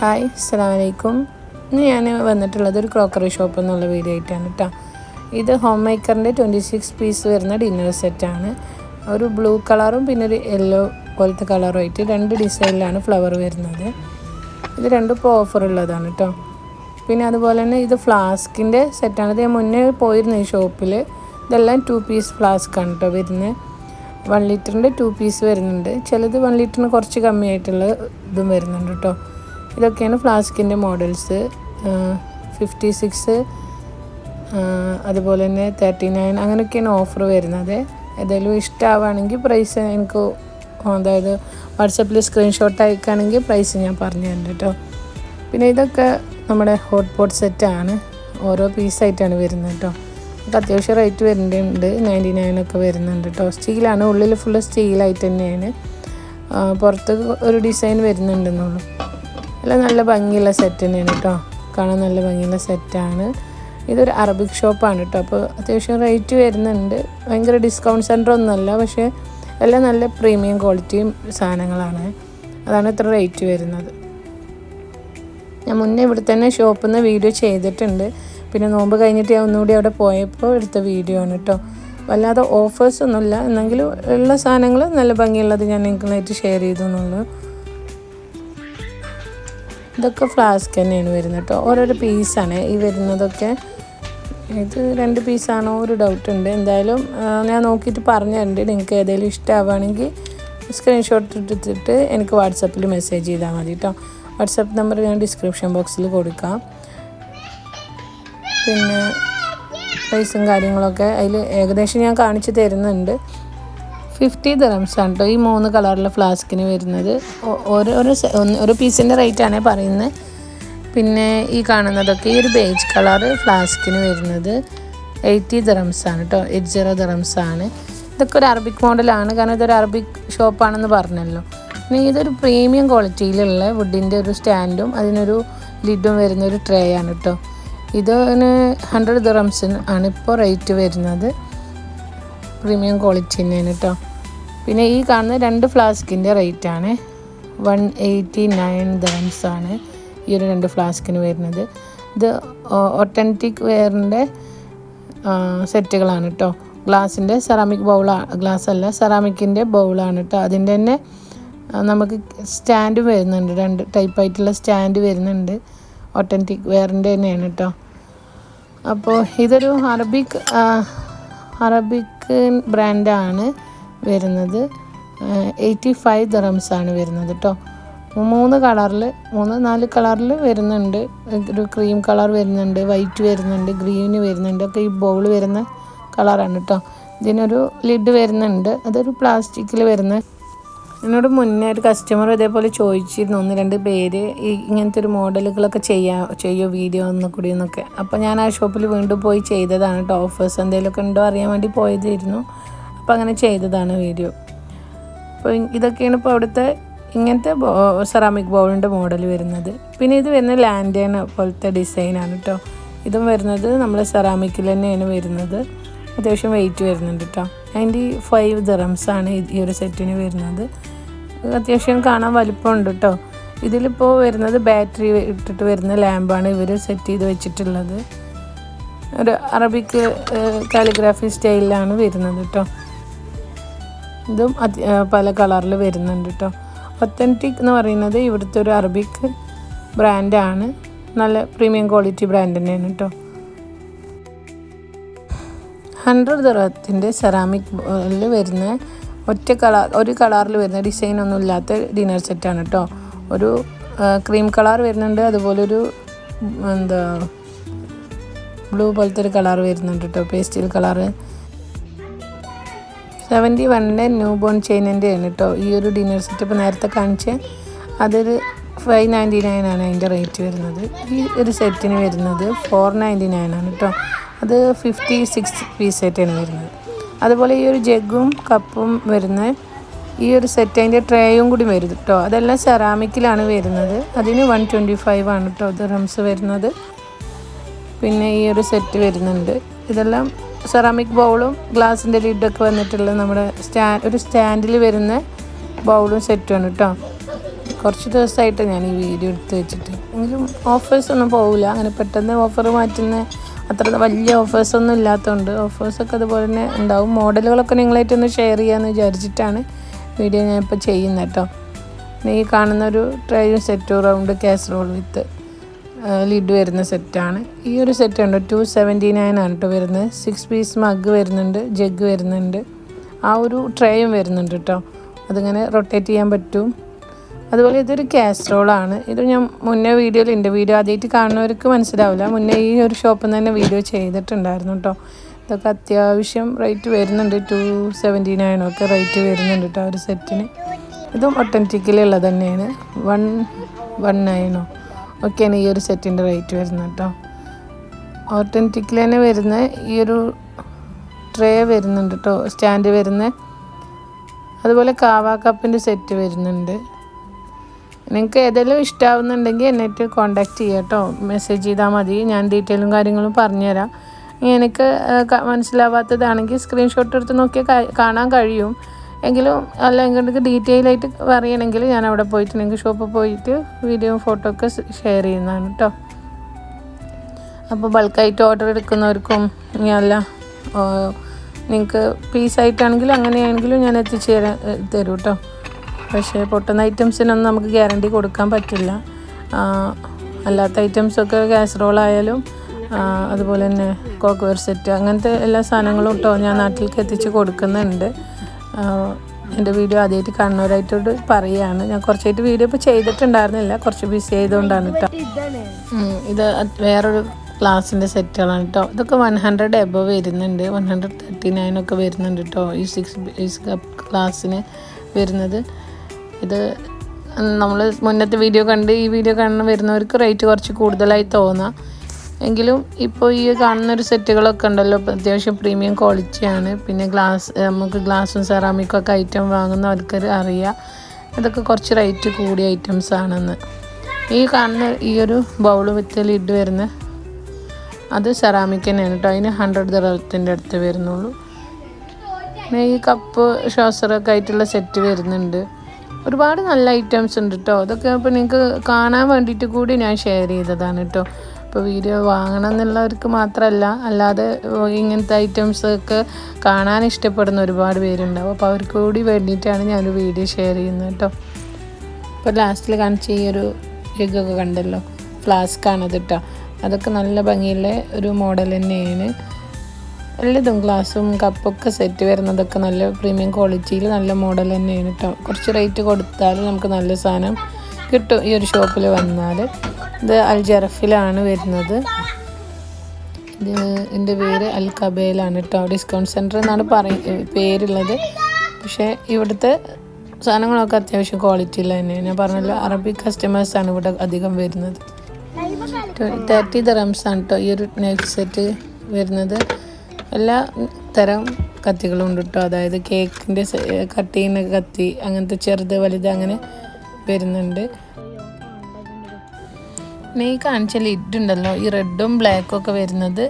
Hi സലാമലൈക്കും ഇന്ന് ഞാൻ വന്നിട്ടുള്ളത് ഒരു ക്രോക്കറി ഷോപ്പ് എന്നുള്ള വീഡിയോ ആയിട്ടാണ് കേട്ടോ ഇത് ഹോം മേക്കറിന്റെ ട്വന്റി സിക്സ് പീസ് വരുന്ന ഡിന്നർ സെറ്റാണ് ഒരു ബ്ലൂ കളറും പിന്നെ ഒരു യെല്ലോ പോലത്തെ കളറും ആയിട്ട് രണ്ട് ഡിസൈനിലാണ് ഫ്ലവർ വരുന്നത്. ഇത് രണ്ടും ഇപ്പോൾ ഓഫർ ഉള്ളതാണ് കേട്ടോ പിന്നെ അതുപോലെ തന്നെ ഇത് ഫ്ലാസ്കിന്റെ സെറ്റാണ് ഇത് ഞാൻ മുന്നേ പോയിരുന്നു ഈ ഷോപ്പിൽ ഇതെല്ലാം ടു പീസ് ഫ്ലാസ്ക്കാണ് കേട്ടോ വരുന്നത് വൺ ലിറ്ററിന്റെ ടു പീസ് വരുന്നുണ്ട്. ചിലത് വൺ ലിറ്ററിന് കുറച്ച് കമ്മിയായിട്ടുള്ള ഇതും വരുന്നുണ്ട് കേട്ടോ ഇതൊക്കെയാണ് ഫ്ലാസ്കിന്റെ മോഡൽസ്. ഫിഫ്റ്റി സിക്സ് അതുപോലെ തന്നെ തേർട്ടി നയൻ അങ്ങനെയൊക്കെയാണ് ഓഫർ വരുന്നത്. ഏതായാലും ഇഷ്ടമാവുകയാണെങ്കിൽ പ്രൈസ് എനിക്ക് അതായത് വാട്സപ്പിൽ സ്ക്രീൻഷോട്ട് അയക്കുകയാണെങ്കിൽ പ്രൈസ് ഞാൻ പറഞ്ഞു തരുന്നുണ്ട് കേട്ടോ. പിന്നെ ഇതൊക്കെ നമ്മുടെ ഹോട്ട് പോട്ട് സെറ്റാണ് ഓരോ പീസായിട്ടാണ് വരുന്നത് കേട്ടോ. നമുക്ക് അത്യാവശ്യം റേറ്റ് വരുന്നുണ്ട്. നയന്റി നയനൊക്കെ വരുന്നുണ്ട് കേട്ടോ. സ്റ്റീലാണ് ഉള്ളിൽ ഫുള്ള് സ്റ്റീലായിട്ട് തന്നെയാണ്. പുറത്ത് ഒരു ഡിസൈൻ വരുന്നുണ്ടെന്നുള്ളൂ. എല്ലാം നല്ല ഭംഗിയുള്ള സെറ്റ് തന്നെയാണ് കേട്ടോ കാണാൻ നല്ല ഭംഗിയുള്ള സെറ്റാണ് ഇതൊരു അറബിക് ഷോപ്പാണ് കേട്ടോ അപ്പോൾ അത്യാവശ്യം റേറ്റ് വരുന്നുണ്ട്. ഭയങ്കര ഡിസ്കൗണ്ട് സെന്റർ ഒന്നുമല്ല പക്ഷേ എല്ലാം നല്ല പ്രീമിയം ക്വാളിറ്റിയും സാധനങ്ങളാണ്. അതാണ് ഇത്ര റേറ്റ് വരുന്നത്. ഞാൻ മുന്നേ ഇവിടെ തന്നെ ഷോപ്പിൽ നിന്ന് വീഡിയോ ചെയ്തിട്ടുണ്ട്. പിന്നെ നോമ്പ് കഴിഞ്ഞിട്ട് ഞാൻ ഒന്നുകൂടി അവിടെ പോയപ്പോൾ എടുത്ത വീഡിയോ ആണ് കേട്ടോ വല്ലാതെ ഓഫേഴ്സൊന്നുമില്ല എന്നെങ്കിലും ഉള്ള സാധനങ്ങൾ നല്ല ഭംഗിയുള്ളത് ഞാൻ നിങ്ങളായിട്ട് ഷെയർ ചെയ്തു എന്നുള്ളൂ. ഇതൊക്കെ ഫ്ലാസ്ക് തന്നെയാണ് വരുന്നത് കേട്ടോ. ഓരോരോ പീസാണ് ഈ വരുന്നതൊക്കെ ഇത് രണ്ട് പീസാണോ ഒരു ഡൗട്ട് ഉണ്ട്. എന്തായാലും ഞാൻ നോക്കിയിട്ട് പറഞ്ഞിട്ടുണ്ട് നിങ്ങൾക്ക് ഏതെങ്കിലും ഇഷ്ടമാവുകയാണെങ്കിൽ സ്ക്രീൻഷോട്ട് എടുത്തിട്ട് എനിക്ക് വാട്സപ്പിൽ മെസ്സേജ് ചെയ്താൽ മതി കേട്ടോ. വാട്സപ്പ് നമ്പർ ഞാൻ ഡിസ്ക്രിപ്ഷൻ ബോക്സിൽ കൊടുക്കാം. പിന്നെ പ്രൈസും കാര്യങ്ങളൊക്കെ അതിൽ ഏകദേശം ഞാൻ കാണിച്ചു തരുന്നുണ്ട്. ഫിഫ്റ്റി ദറംസ് ആണ് കേട്ടോ ഈ മൂന്ന് കളറിലെ ഫ്ലാസ്കിന് വരുന്നത്. ഓരോരോ ഒരു പീസിന്റെ റേറ്റാണ് പറയുന്നത് പിന്നെ ഈ കാണുന്നതൊക്കെ ഈ ഒരു ബേജ് കളർ ഫ്ലാസ്കിന് വരുന്നത് എയ്റ്റി ദറംസ് ആണ് കേട്ടോ എയ്റ്റ് സീറോ ദറംസ് ആണ്. ഇതൊക്കെ ഒരു അറബിക് മോഡലാണ് കാരണം ഇതൊരു അറബിക് ഷോപ്പാണെന്ന് പറഞ്ഞല്ലോ. പിന്നെ ഇതൊരു പ്രീമിയം ക്വാളിറ്റിയിലുള്ള വുഡിന്റെ ഒരു സ്റ്റാൻഡും അതിനൊരു ലിഡും വരുന്ന ഒരു ട്രേ ആണ് കേട്ടോ ഇതിന് ഹൺഡ്രഡ് ദറംസിന് ആണ് ഇപ്പോൾ റേറ്റ് വരുന്നത്. പ്രീമിയം ക്വാളിറ്റി തന്നെയാണ് കേട്ടോ. പിന്നെ ഈ കാണുന്ന രണ്ട് ഫ്ലാസ്കിന്റെ റേറ്റാണ്. വൺ എയ്റ്റി നയൻ ദംസ് ആണ് ഈ ഒരു രണ്ട് ഫ്ലാസ്കിന് വരുന്നത്. ഇത് ഒട്ടന്റിക് വെയറിന്റെ സെറ്റുകളാണ് കേട്ടോ. ഗ്ലാസിന്റെ സെറാമിക് ബൗളാണ് ഗ്ലാസ് അല്ല സെറാമിക്കിന്റെ ബൗളാണ് കേട്ടോ. അതിന്റെ തന്നെ നമുക്ക് സ്റ്റാൻഡ് വരുന്നുണ്ട്. രണ്ട് ടൈപ്പായിട്ടുള്ള സ്റ്റാൻഡ് വരുന്നുണ്ട്. ഒട്ടന്റിക് വെയറിന്റെ തന്നെയാണ് കേട്ടോ. അപ്പോൾ ഇതൊരു അറബിക് അറബിക് ബ്രാൻഡാണ് വരുന്നത്. എയ്റ്റി ഫൈവ് ദറംസ് ആണ് വരുന്നത് കേട്ടോ മൂന്ന് കളറിൽ മൂന്ന് നാല് കളറിൽ വരുന്നുണ്ട്. ഒരു ക്രീം കളർ വരുന്നുണ്ട് വൈറ്റ് വരുന്നുണ്ട് ഗ്രീന് വരുന്നുണ്ട്. ഒക്കെ ഈ ബൗൾ വരുന്ന കളറാണ് കേട്ടോ ഇതിനൊരു ലിഡ് വരുന്നുണ്ട്. അതൊരു പ്ലാസ്റ്റിക്കിൽ വരുന്ന എന്നോട് മുന്നേ ഒരു കസ്റ്റമർ ഇതേപോലെ ചോദിച്ചിരുന്നു. ഒന്ന് രണ്ട് പേര് ഈ ഇങ്ങനത്തെ ഒരു മോഡലുകളൊക്കെ ചെയ്യാ ചെയ്യോ വീഡിയോ ഒന്ന് കൂടി എന്നൊക്കെ. അപ്പോൾ ഞാൻ ആ ഷോപ്പിൽ വീണ്ടും പോയി ചെയ്തതാണ് കേട്ടോ ഓഫേഴ്സ് എന്തെങ്കിലുമൊക്കെ ഉണ്ടോ അറിയാൻ വേണ്ടി പോയതായിരുന്നു. അപ്പോൾ അങ്ങനെ ചെയ്തതാണ് വീഡിയോ അപ്പോൾ ഇതൊക്കെയാണ് ഇപ്പോൾ അവിടുത്തെ ഇങ്ങനത്തെ സെറാമിക് ബൗളിന്റെ മോഡൽ വരുന്നത്. പിന്നെ ഇത് വരുന്ന ലാൻഡേൺ പോലത്തെ ഡിസൈനാണ് കേട്ടോ ഇതും വരുന്നത് നമ്മൾ സെറാമിക്കിൽ തന്നെയാണ് വരുന്നത്. അത്യാവശ്യം വെയിറ്റ് വരുന്നുണ്ട് കേട്ടോ അതിന്റെ ഫൈവ് ദറംസാണ് ഈ ഒരു സെറ്റിന് വരുന്നത്. അത്യാവശ്യം കാണാൻ വലിപ്പമുണ്ട് കേട്ടോ ഇതിലിപ്പോൾ വരുന്നത് ബാറ്ററി ഇട്ടിട്ട് വരുന്ന ലാമ്പാണ് ഇവർ സെറ്റ് ചെയ്ത് വെച്ചിട്ടുള്ളത്. ഒരു അറബിക് കാലിഗ്രാഫി സ്റ്റൈലിലാണ് വരുന്നത് കേട്ടോ ഇതും പല കളറിൽ വരുന്നുണ്ട് കേട്ടോ ഒത്തന്റിക് എന്ന് പറയുന്നത് ഇവിടുത്തെ ഒരു അറബിക് ബ്രാൻഡാണ് നല്ല പ്രീമിയം ക്വാളിറ്റി ബ്രാൻഡ് തന്നെയാണ് കേട്ടോ ഹൺഡ്രഡ് ദറത്തിന്റെ സെറാമിക് വരുന്ന ഒറ്റ കളർ ഒരു കളറിൽ വരുന്ന ഡിസൈൻ ഒന്നും ഇല്ലാത്ത ഡിന്നർ സെറ്റാണ് കേട്ടോ ഒരു ക്രീം കളർ വരുന്നുണ്ട് അതുപോലെ ഒരു എന്താ ബ്ലൂ പോലത്തെ ഒരു കളർ വരുന്നുണ്ട് കേട്ടോ പേസ്റ്റൽ കളറ്. സെവന്റി വണ്ണിന്റെ ന്യൂ ബോൺ ചെയിനിന്റെ ആണ് കേട്ടോ ഈ ഒരു ഡിന്നർ സെറ്റ് ഇപ്പോൾ നേരത്തെ കാണിച്ച്. അതൊരു ഫൈവ് നയന്റി നയൻ ആണ് അതിന്റെ റേറ്റ് വരുന്നത്. ഈ ഒരു സെറ്റിന് വരുന്നത് ഫോർ നയന്റി നയൻ ആണ് കേട്ടോ അത് ഫിഫ്റ്റി സിക്സ് പീസ് സെറ്റാണ് വരുന്നത്. അതുപോലെ ഈ ഒരു ജഗ്ഗും കപ്പും വരുന്ന ഈ ഒരു സെറ്റ് അതിന്റെ ട്രേയും കൂടി വരും കേട്ടോ അതെല്ലാം സെറാമിക്കിലാണ് വരുന്നത്. അതിന് വൺ ട്വന്റി ഫൈവ് ആണ് കേട്ടോ ദറംസ് വരുന്നത്. പിന്നെ ഈ ഒരു സെറ്റ് വരുന്നുണ്ട്. ഇതെല്ലാം സെറാമിക് ബൗളും ഗ്ലാസിന്റെ ലിഡൊക്കെ വന്നിട്ടുള്ള നമ്മുടെ സ്റ്റാ ഒരു സ്റ്റാൻഡിൽ വരുന്ന ബൗളും സെറ്റുമാണ് കേട്ടോ കുറച്ച് ദിവസമായിട്ട് ഞാൻ ഈ വീഡിയോ എടുത്ത് വെച്ചിട്ട്. എങ്കിലും ഓഫേഴ്സ് ഒന്നും പോവില്ല. അങ്ങനെ പെട്ടെന്ന് ഓഫർ മാറ്റുന്ന അത്ര വലിയ ഓഫേഴ്സൊന്നും ഇല്ലാത്തതുകൊണ്ട് ഓഫേഴ്സൊക്കെ അതുപോലെ തന്നെ ഉണ്ടാവും. മോഡലുകളൊക്കെ നിങ്ങളായിട്ടൊന്ന് ഷെയർ ചെയ്യാമെന്ന് വിചാരിച്ചിട്ടാണ് വീഡിയോ ഞാൻ ഇപ്പോൾ ചെയ്യുന്നത് കേട്ടോ ഈ കാണുന്ന ഒരു ട്രൈയും സെറ്റും റൗണ്ട് കാസറോൾ വിത്ത് ലിഡ് വരുന്ന സെറ്റാണ് ഈ ഒരു സെറ്റ് ഉണ്ട് ടു സെവന്റി നയൻ ആണ് കേട്ടോ വരുന്നത് സിക്സ് പീസ് മഗ് വരുന്നുണ്ട് ജഗ് വരുന്നുണ്ട്. ആ ഒരു ട്രേയും വരുന്നുണ്ട് കേട്ടോ അതിങ്ങനെ റൊട്ടേറ്റ് ചെയ്യാൻ പറ്റും. അതുപോലെ ഇതൊരു കാസ്ട്രോളാണ് ഇത് ഞാൻ മുന്നേ വീഡിയോയിൽ എന്റെ വീഡിയോ ആദ്യമായിട്ട് കാണുന്നവർക്ക് മനസ്സിലാവില്ല. മുന്നേ ഈ ഒരു ഷോപ്പിൽ നിന്ന് തന്നെ വീഡിയോ ചെയ്തിട്ടുണ്ടായിരുന്നു കേട്ടോ ഇതൊക്കെ അത്യാവശ്യം റേറ്റ് വരുന്നുണ്ട്. ടു സെവന്റി നയനൊക്കെ റേറ്റ് വരുന്നുണ്ട് കേട്ടോ ഒരു സെറ്റിന്. ഇതും ഒട്ടന്റിക്കലുള്ളത് തന്നെയാണ്. വൺ വൺ നയനോ ഒക്കെയാണ് ഈ ഒരു സെറ്റിന്റെ റേറ്റ് വരുന്നത് കേട്ടോ ഓട്ടന്റിക്കിൽ തന്നെ വരുന്ന ഈ ഒരു ട്രേ വരുന്നുണ്ട് കേട്ടോ സ്റ്റാൻഡ് വരുന്ന അതുപോലെ കാവാ കപ്പിന്റെ സെറ്റ് വരുന്നുണ്ട്. നിങ്ങൾക്ക് ഏതെങ്കിലും ഇഷ്ടമാവുന്നുണ്ടെങ്കിൽ എന്നിട്ട് കോണ്ടാക്ട് ചെയ്യാം കേട്ടോ. മെസ്സേജ് ചെയ്താൽ മതി. ഞാൻ ഡീറ്റെയിലും കാര്യങ്ങളും പറഞ്ഞുതരാം. എനിക്ക് മനസ്സിലാവാത്തതാണെങ്കിൽ സ്ക്രീൻഷോട്ട് എടുത്ത് നോക്കിയാൽ കാണാൻ കഴിയും. എങ്കിലും അല്ലെങ്കിൽ നിങ്ങൾക്ക് ഡീറ്റെയിൽ ആയിട്ട് പറയണമെങ്കിൽ ഞാൻ അവിടെ പോയിട്ട് നിങ്ങൾക്ക് ഷോപ്പിൽ പോയിട്ട് വീഡിയോ ഫോട്ടോ ഒക്കെ ഷെയർ ചെയ്യുന്നതാണ് കേട്ടോ അപ്പോൾ ബൾക്കായിട്ട് ഓർഡർ എടുക്കുന്നവർക്കും അല്ല നിങ്ങൾക്ക് പീസായിട്ടാണെങ്കിലും അങ്ങനെയാണെങ്കിലും ഞാൻ എത്തിച്ചു തരൂ തരും കേട്ടോ പക്ഷേ പൊട്ടുന്ന ഐറ്റംസിനൊന്നും നമുക്ക് ഗ്യാരണ്ടി കൊടുക്കാൻ പറ്റില്ല. അല്ലാത്ത ഐറ്റംസൊക്കെ കാസറോൾ ആയാലും അതുപോലെ തന്നെ കോക്ക്വെയർ സെറ്റ് അങ്ങനത്തെ എല്ലാ സാധനങ്ങളും കേട്ടോ ഞാൻ നാട്ടിലേക്ക് എത്തിച്ച് കൊടുക്കുന്നുണ്ട്. എന്റെ വീഡിയോ ആദ്യമായിട്ട് കാണുന്നവരായിട്ടോട് പറയുകയാണ് ഞാൻ കുറച്ചായിട്ട് വീഡിയോ ഇപ്പോൾ ചെയ്തിട്ടുണ്ടായിരുന്നില്ല. കുറച്ച് ബിസി ആയതുകൊണ്ടാണ് കേട്ടോ ഇത് വേറൊരു ക്ലാസ്സിന്റെ സെറ്റുകളാണ് കേട്ടോ ഇതൊക്കെ വൺ ഹൺഡ്രഡ് എബവ് വരുന്നുണ്ട്. വൺ ഹൺഡ്രഡ് തേർട്ടി നയൻ ഒക്കെ വരുന്നുണ്ട് കേട്ടോ ഈ സിക്സ് ക്ലാസ്സിന് വരുന്നത്. ഇത് നമ്മൾ മുന്നത്തെ വീഡിയോ കണ്ട് ഈ വീഡിയോ കാണുന്ന വരുന്നവർക്ക് റേറ്റ് കുറച്ച് കൂടുതലായി തോന്നാം. എങ്കിലും ഇപ്പോൾ ഈ കാണുന്ന ഒരു സെറ്റുകളൊക്കെ ഉണ്ടല്ലോ അത്യാവശ്യം പ്രീമിയം ക്വാളിറ്റിയാണ് പിന്നെ ഗ്ലാസ് നമുക്ക് ഗ്ലാസും സെറാമിക്കും ഒക്കെ ഐറ്റം വാങ്ങുന്നവർക്ക് അറിയാം. അതൊക്കെ കുറച്ച് റേറ്റ് കൂടിയ ഐറ്റംസ് ആണെന്ന്. ഈ കാണുന്ന ഈ ഒരു ബൗൾ വിത്ത് ലിഡ് വരുന്ന അത് സെറാമിക് തന്നെയാണ് കേട്ടോ അതിന് ഹൺഡ്രഡ് ദറത്തിന്റെ അടുത്ത് വരുന്നുള്ളൂ. പിന്നെ ഈ കപ്പ് ഷോസറൊക്കെ ആയിട്ടുള്ള സെറ്റ് വരുന്നുണ്ട്. ഒരുപാട് നല്ല ഐറ്റംസ് ഉണ്ട് കേട്ടോ അതൊക്കെ ഇപ്പോൾ നിങ്ങൾക്ക് കാണാൻ വേണ്ടിയിട്ട് കൂടി ഞാൻ ഷെയർ ചെയ്തതാണ് കേട്ടോ ഇപ്പോൾ വീഡിയോ വാങ്ങണം എന്നുള്ളവർക്ക് മാത്രമല്ല അല്ലാതെ ഇങ്ങനത്തെ ഐറ്റംസ് ഒക്കെ കാണാൻ ഇഷ്ടപ്പെടുന്ന ഒരുപാട് പേരുണ്ടാവും. അപ്പോൾ അവർക്ക് കൂടി വേണ്ടിയിട്ടാണ് ഞാനൊരു വീഡിയോ ഷെയർ ചെയ്യുന്നത് കേട്ടോ ഇപ്പോൾ ലാസ്റ്റിൽ കാണിച്ച ഈ ഒരു ഇഗൊക്കെ കണ്ടല്ലോ ഫ്ലാസ്ക് ആണത് കേട്ടോ അതൊക്കെ നല്ല ഭംഗിയുള്ള ഒരു മോഡൽ തന്നെയാണ്. എല്ലാതും ഗ്ലാസും കപ്പൊക്കെ സെറ്റ് വരുന്നതൊക്കെ നല്ല പ്രീമിയം ക്വാളിറ്റിയിൽ നല്ല മോഡൽ തന്നെയാണ് കേട്ടോ കുറച്ച് റേറ്റ് കൊടുത്താൽ നമുക്ക് നല്ല സാധനം കിട്ടും ഈ ഒരു ഷോപ്പിൽ വന്നാൽ ഇത് അൽ ജറഫിലാണ് വരുന്നത്. ഇത് എന്റെ പേര് അൽ കബേലാണ് കേട്ടോ ഡിസ്കൗണ്ട് സെന്റർ എന്നാണ് പറയ പേരുള്ളത്. പക്ഷേ ഇവിടുത്തെ സാധനങ്ങളൊക്കെ അത്യാവശ്യം ക്വാളിറ്റിയിൽ തന്നെയാണ്. ഞാൻ പറഞ്ഞല്ലോ അറബിക് കസ്റ്റമേഴ്സാണ് ഇവിടെ അധികം വരുന്നത്. തേർട്ടി ദറംസ് ആണ് കേട്ടോ ഈ ഒരു നെക്ക് സെറ്റ് വരുന്നത്. എല്ലാ തരം കത്തികളും ഉണ്ട് കേട്ടോ അതായത് കേക്കിന്റെ കട്ട് ചെയ്യുന്ന കത്തി അങ്ങനത്തെ ചെറുത് വലുത് അങ്ങനെ വരുന്നുണ്ട്. നെയ് കാണിച്ചാൽ കാണിച്ച ലിഡ് ഉണ്ടല്ലോ ഈ റെഡും ബ്ലാക്കും ഒക്കെ വരുന്നത്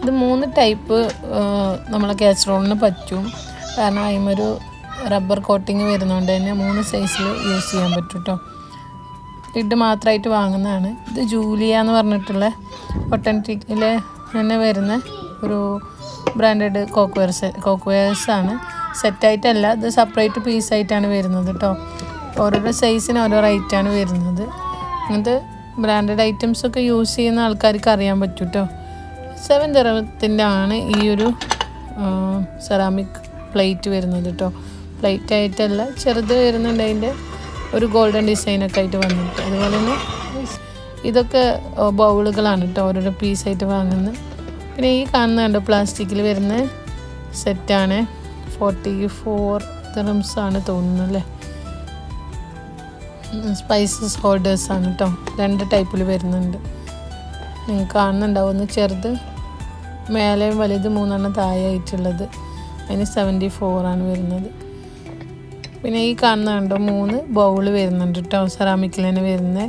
ഇത് മൂന്ന് ടൈപ്പ് നമ്മളെ കാസറോളിന് പറ്റും. കാരണം അതിമൊരു റബ്ബർ കോട്ടിങ് വരുന്നതുകൊണ്ട് തന്നെ മൂന്ന് സൈസിൽ യൂസ് ചെയ്യാൻ പറ്റും കേട്ടോ ലിഡ് മാത്രമായിട്ട് വാങ്ങുന്നതാണ്. ഇത് ജൂലിയ എന്ന് പറഞ്ഞിട്ടുള്ള ഒട്ടന്റിക്കിലെ തന്നെ വരുന്ന ഒരു ബ്രാൻഡഡ് കോക്ക്വെയർ സെ കോക്ക്വെയർസ് ആണ്. സെറ്റായിട്ടല്ല ഇത് സെപ്പറേറ്റ് പീസായിട്ടാണ് വരുന്നത് കേട്ടോ ഓരോരോ സൈസിന് ഓരോ റേറ്റാണ് വരുന്നത്. അങ്ങനത്തെ ബ്രാൻഡഡ് ഐറ്റംസ് ഒക്കെ യൂസ് ചെയ്യുന്ന ആൾക്കാർക്ക് അറിയാൻ പറ്റും കേട്ടോ സെവൻ ദിറത്തിന്റെ ആണ് ഈ ഒരു സെറാമിക് പ്ലേറ്റ് വരുന്നത് കേട്ടോ പ്ലേറ്റ് ആയിട്ടല്ല ചെറുത് വരുന്നുണ്ട് അതിന്റെ ഒരു ഗോൾഡൻ ഡിസൈനൊക്കെ ആയിട്ട് വന്നിട്ട്. അതുപോലെ തന്നെ ഇതൊക്കെ ബൗളുകളാണ് കേട്ടോ ഓരോരോ പീസായിട്ട് വാങ്ങുന്നത് പിന്നെ ഈ കാണുന്ന കണ്ടോ പ്ലാസ്റ്റിക്കിൽ വരുന്ന സെറ്റാണ് ഫോർട്ടി ഫോർ ദിറംസ് ആണ് തോന്നുന്നു അല്ലേ? സ്പൈസസ് ഹോൾഡേഴ്സ് ആണ് കേട്ടോ രണ്ട് ടൈപ്പിൽ വരുന്നുണ്ട്. നിങ്ങൾക്ക് കാണുന്നുണ്ടാവും ഒന്ന് ചെറുത് മേലെയും വലുത് മൂന്നെണ്ണം താഴെയായിട്ടുള്ളത്. അതിന് സെവന്റി ആണ് വരുന്നത്. പിന്നെ ഈ കാണുന്ന കണ്ടോ മൂന്ന് ബൗൾ വരുന്നുണ്ട് കേട്ടോ സെറാമിക്കിൽ തന്നെ വരുന്നത്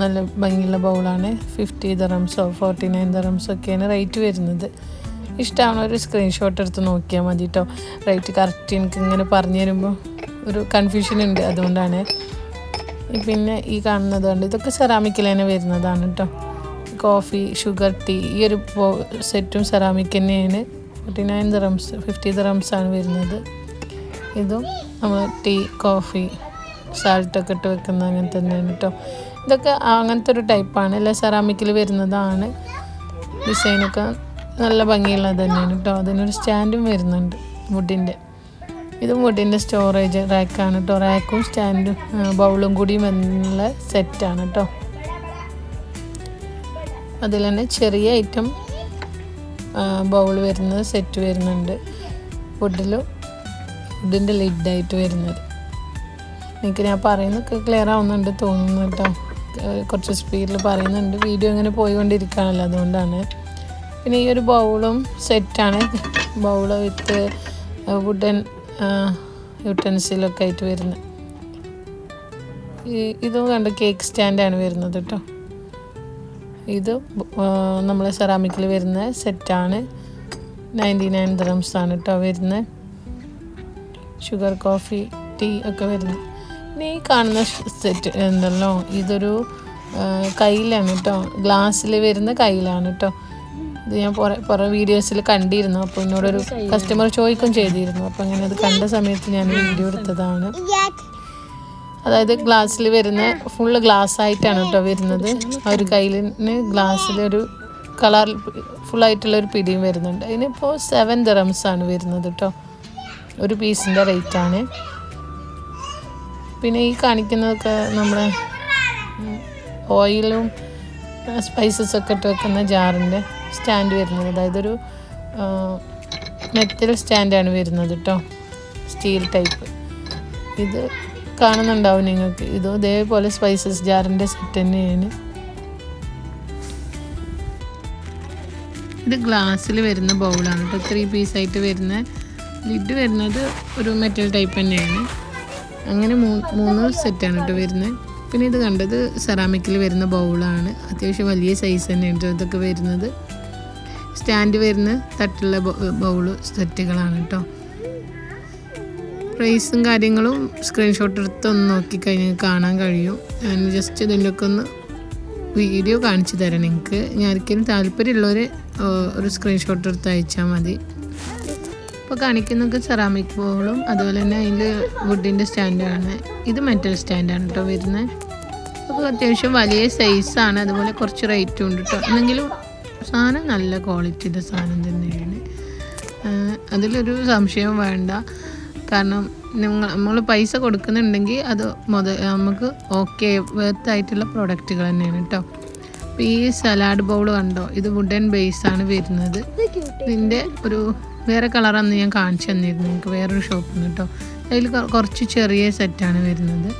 നല്ല ഭംഗിയുള്ള ബൗളാണ്. ഫിഫ്റ്റി ദറംസോ ഫോർട്ടി നയൻ ദറംസോ ഒക്കെയാണ് റേറ്റ് വരുന്നത്. ഇഷ്ടമാണ് ഒരു സ്ക്രീൻഷോട്ട് എടുത്ത് നോക്കിയാൽ മതി കേട്ടോ റേറ്റ് കറക്റ്റ് എനിക്ക് ഇങ്ങനെ പറഞ്ഞു തരുമ്പോൾ ഒരു കൺഫ്യൂഷൻ ഉണ്ട് അതുകൊണ്ടാണ്. പിന്നെ ഈ കാണുന്നത് കൊണ്ട് ഇതൊക്കെ സെറാമിക്കിൽ തന്നെ വരുന്നതാണ് കേട്ടോ കോഫി ഷുഗർ ടീ ഈ ഒരു സെറ്റും സെറാമിക് തന്നെയാണ്. Forty nine dirhams fifty dirhams ആണ് വരുന്നത്. ഇതും നമ്മൾ ടീ കോഫി സാൾട്ടൊക്കെ ഇട്ട് വെക്കുന്ന അങ്ങനെ തന്നെയാണ് കേട്ടോ ഇതൊക്കെ അങ്ങനത്തെ ഒരു ടൈപ്പാണ് അല്ല? സെറാമിക്കിൽ വരുന്നതാണ്. ഡിസൈനൊക്കെ നല്ല ഭംഗിയുള്ളത് തന്നെയാണ് കേട്ടോ. അതിനൊരു സ്റ്റാൻഡും വരുന്നുണ്ട് വുഡിന്റെ ഇത് വുഡിന്റെ സ്റ്റോറേജ് റാക്കാണ് കേട്ടോ. റാക്കും സ്റ്റാൻഡും ബൗളും കൂടിയും എന്നുള്ള സെറ്റാണ് കേട്ടോ. അതിൽ തന്നെ ചെറിയ ഐറ്റം ബൗൾ വരുന്നത് സെറ്റ് വരുന്നുണ്ട്. വുഡിലും വുഡിന്റെ ലിഡായിട്ട് വരുന്നത്. എനിക്ക് ഞാൻ പറയുന്നൊക്കെ ക്ലിയർ ആവുന്നുണ്ട് തോന്നുന്നു കേട്ടോ. കുറച്ച് സ്പീഡിൽ പറയുന്നുണ്ട്. വീഡിയോ ഇങ്ങനെ പോയിക്കൊണ്ടിരിക്കുകയാണല്ലോ അതുകൊണ്ടാണ്. പിന്നെ ഈ ഒരു ബൗളും സെറ്റാണ്. ബൗൾ വിത്ത് വുഡൻ യൂട്ടൻസിലൊക്കെ ആയിട്ട് വരുന്നത്. ഇതും കണ്ട് കേക്ക് സ്റ്റാൻഡാണ് വരുന്നത് കേട്ടോ ഇത് നമ്മൾ സെറാമിക്കിൽ വരുന്ന സെറ്റാണ് നയന്റി നയൻ ദ്രംസ് ആണ് കേട്ടോ വരുന്നത്. ഷുഗർ കോഫി ടീ ഒക്കെ വരുന്നത്. ഈ കാണുന്ന സെറ്റ് എന്തല്ലോ ഇതൊരു കയ്യിലാണ് കേട്ടോ ഗ്ലാസ്സിൽ വരുന്ന കയ്യിലാണ് കേട്ടോ ഇത് ഞാൻ പുറ പുറം വീഡിയോസിൽ കണ്ടിരുന്നു. അപ്പോൾ എന്നോടൊരു കസ്റ്റമർ ചോദിക്കും ചെയ്തിരുന്നു. അപ്പോൾ അങ്ങനെ അത് കണ്ട സമയത്ത് ഞാൻ വീഡിയോ എടുത്തതാണ്. അതായത് ഗ്ലാസ്സിൽ വരുന്ന ഫുള്ള് ഗ്ലാസ് ആയിട്ടാണ് കേട്ടോ വരുന്നത്. ആ ഒരു കയ്യിലിന് ഗ്ലാസ്സിലൊരു കളർ ഫുള്ളായിട്ടുള്ള ഒരു പിടിയും വരുന്നുണ്ട്. അതിനിപ്പോൾ സെവൻ ദിറംസ് ആണ് വരുന്നത് കേട്ടോ ഒരു പീസിന്റെ റേറ്റാണ് പിന്നെ ഈ കാണിക്കുന്നതൊക്കെ നമ്മുടെ ഓയിലും സ്പൈസസ് ഒക്കെ ഇട്ട് വെക്കുന്ന ജാറിന്റെ സ്റ്റാൻഡ് വരുന്നത്. അതായത് ഒരു മെറ്റൽ സ്റ്റാൻഡാണ് വരുന്നത് കേട്ടോ സ്റ്റീൽ ടൈപ്പ്. ഇത് കാണുന്നുണ്ടാവും നിങ്ങൾക്ക്. ഇത് ഇതേപോലെ സ്പൈസസ് ജാറിന്റെ സെറ്റ് തന്നെയാണ്. ഇത് ഗ്ലാസ്സിൽ വരുന്ന ബൗളാണ് കേട്ടോ ത്രീ പീസായിട്ട് വരുന്ന ലിഡ് വരുന്നത് ഒരു മെറ്റൽ ടൈപ്പ് തന്നെയാണ്. അങ്ങനെ മൂന്ന് സെറ്റാണ് കേട്ടോ വരുന്നത്. പിന്നെ ഇത് കണ്ടത് സെറാമിക്കിൽ വരുന്ന ബൗളാണ് അത്യാവശ്യം വലിയ സൈസ് തന്നെയാണ് ഇതൊക്കെ വരുന്നത്. സ്റ്റാൻഡ് വരുന്ന തട്ടുള്ള ബൗൾ സെറ്റുകളാണ് കേട്ടോ പ്രൈസും കാര്യങ്ങളും സ്ക്രീൻഷോട്ട് എടുത്ത് ഒന്ന് നോക്കിക്കഴിഞ്ഞാൽ കാണാൻ കഴിയും. ഞാൻ ജസ്റ്റ് ഇതിന്റെ ഒക്കെ ഒന്ന് വീഡിയോ കാണിച്ചു തരാം നിങ്ങൾക്ക് ഞാൻ ഒരിക്കലും താല്പര്യമുള്ളവർ ഒരു സ്ക്രീൻഷോട്ട് എടുത്ത് അയച്ചാൽ മതി. ഇപ്പോൾ കാണിക്കുന്നൊക്കെ സെറാമിക് ബോളും അതുപോലെ തന്നെ അതിൽ വുഡിന്റെ സ്റ്റാൻഡാണ് ഇത് മെറ്റൽ സ്റ്റാൻഡാണ് കേട്ടോ വരുന്നത് അപ്പോൾ അത്യാവശ്യം വലിയ സൈസാണ് അതുപോലെ കുറച്ച് റേറ്റും ഉണ്ട് കേട്ടോ എന്നെങ്കിലും സാധനം നല്ല ക്വാളിറ്റിയുടെ സാധനം തന്നെയാണ്. അതിലൊരു സംശയം വേണ്ട. കാരണം നിങ്ങൾ നമ്മൾ പൈസ കൊടുക്കുന്നുണ്ടെങ്കിൽ അത് മുത നമുക്ക് ഓക്കെ ആയിട്ടുള്ള പ്രോഡക്റ്റുകൾ തന്നെയാണ് കേട്ടോ അപ്പോൾ ഈ സലാഡ് ബൗൾ കണ്ടോ? ഇത് വുഡൻ ബേസ് ആണ് വരുന്നത്. ഇതിന്റെ ഒരു വേറെ കളറാന്ന് ഞാൻ കാണിച്ചു തന്നിരുന്നു. നിങ്ങൾക്ക് വേറൊരു ഷോപ്പിൽ നിന്ന് കേട്ടോ അതിൽ കുറച്ച് ചെറിയ സെറ്റാണ് വരുന്നത്.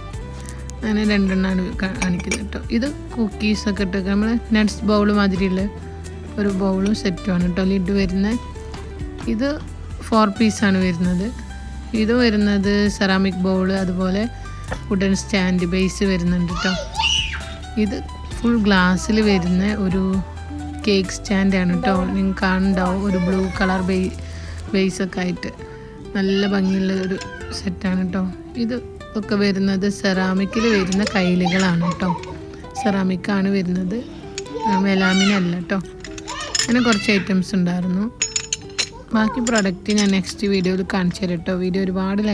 അങ്ങനെ രണ്ടെണ്ണമാണ് കാണിക്കുന്നത് കേട്ടോ ഇത് കുക്കീസൊക്കെ ഇട്ട് നമ്മൾ നട്ട്സ് ബൗൾ മാതിരിയുള്ള ഒരു ബൗളും സെറ്റുമാണ് കേട്ടോ ലിഡ് വരുന്നത് ഇത് ഫോർ പീസാണ് വരുന്നത്. ഇത് വരുന്നത് സെറാമിക് ബൗൾ അതുപോലെ വുഡൻ സ്റ്റാൻഡ് ബേസ് വരുന്നുണ്ട് കേട്ടോ ഇത് ഫുൾ ഗ്ലാസ്സിൽ വരുന്ന ഒരു കേക്ക് സ്റ്റാൻഡാണ് കേട്ടോ നിങ്ങൾ കാണുന്നുണ്ടാവും. ഒരു ബ്ലൂ കളർ ബേ ബേസൊക്കെ ആയിട്ട് നല്ല ഭംഗിയുള്ള ഒരു സെറ്റാണ് കേട്ടോ ഇത് ഒക്കെ വരുന്നത് സെറാമിക്കിൽ വരുന്ന കൈലുകളാണ് കേട്ടോ സെറാമിക്കാണ് വരുന്നത്. മെലാമിനല്ല കേട്ടോ അങ്ങനെ കുറച്ച് ഐറ്റംസ് ഉണ്ടായിരുന്നു. ബാക്കി പ്രോഡക്റ്റ് ഞാൻ നെക്സ്റ്റ് വീഡിയോയിൽ കാണിച്ചു തരാം കേട്ടോ വീഡിയോ ഒരുപാട്